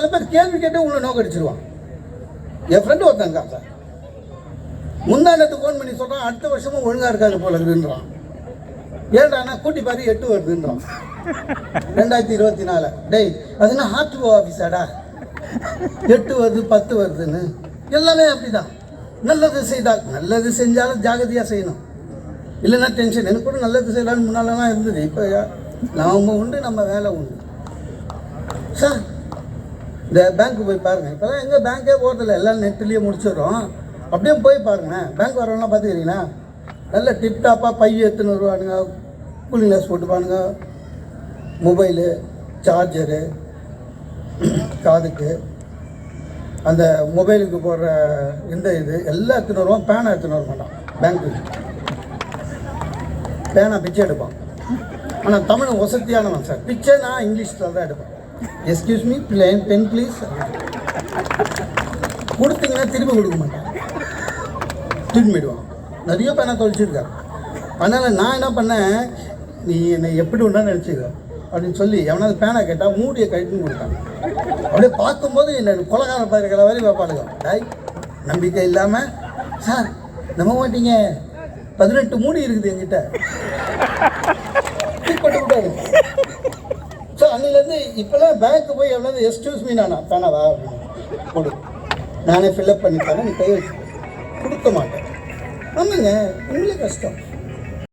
சில பேர் கேள்வி கேட்டு உங்களை நோக்கடிச்சிருவான் என் ஃப்ரெண்டு ஒருத்தங்க சார். முந்தாண்டத்துக்கு ஃபோன் பண்ணி சொல்கிறான் அடுத்த வருஷமும் ஒழுங்காக இருக்காது போல இருக்குன்றான். ஏன்டாண்ணா கூட்டி பாரு எட்டு வருதுன்றான். ரெண்டாயிரத்தி இருபத்தி நாலு. டேய் அதுனா என்ன ஆஃபீஸாடா எட்டு வருது பத்து வருதுன்னு. எல்லாமே அப்படிதான். நல்லது செய்தால் நல்லது செஞ்சாலும் ஜாகிரதையாக செய்யணும். இல்லைன்னா டென்ஷன் எனக்கு கூட நல்லது செய்யலான்னு முன்னாலலாம் இருந்தது. இப்போ நாம உண்டு நம்ம வேலை உண்டு. சார் இந்த பேங்க்கு போய் பாருங்கள் இப்போலாம் எங்கே பேங்க்கே போகிறதில்ல எல்லாம் நெட்லேயே முடிச்சிடுறோம். அப்படியே போய் பாருங்களேன். பேங்க் வரவங்களாம் பார்த்துக்கிறீங்களா? நல்ல டிப்டாப்பாக பை எடுத்துன்னு வருவானுங்க. கூலிங் கிளாஸ் போட்டுப்பானுங்க. மொபைலு சார்ஜரு காதுக்கு. அந்த மொபைலுக்கு போடுற இந்த இது எல்லாம் எடுத்துன்னு வருவான் பேனை எடுத்துன்னு வர மாட்டான் பேனா பிச்சை எடுப்பான் ஆனால் தமிழ் வசதியானவன் சார். பிச்சை நான் இங்கிலீஷில் தான் எடுப்பேன் excuse me plain pen please கொடுத்தீங்கன்னா திரும்பி கொடுக்க மாட்டேன். திரும்பிடுவான் நிறைய பேனை தொலைச்சிருக்காரு அதனால் நான் என்ன பண்ணேன் நீ என்னை எப்படி ஒன்றா நினச்சிக்க அப்படின்னு சொல்லி எவனாவது பேனை கேட்டால் மூடியை கழிட்டுன்னு கொடுத்தான் அப்படியே பார்க்கும்போது என்ன கொலகார இருக்கிற வரையும் வைப்பாளுங்க டாய் நம்பிக்கை இல்லாமல் சார் நம்ப மாட்டீங்க. பதினெட்டு மூடி இருக்குது என்கிட்ட. தூக்கிப்பட்டு விட்டாரு வந்து அன்னிலேருந்து பேங்க்கு போய் எவ்வளோ எக்ஸ்கியூஸ் மீ நானா? பேனாவா? அப்படின்னு கொடு. நானே ஃபில்அப் பண்ணி தரேன் நீ கை வச்சு கொடுக்க மாட்டேன். ஆமாங்க உங்களே கஷ்டம்.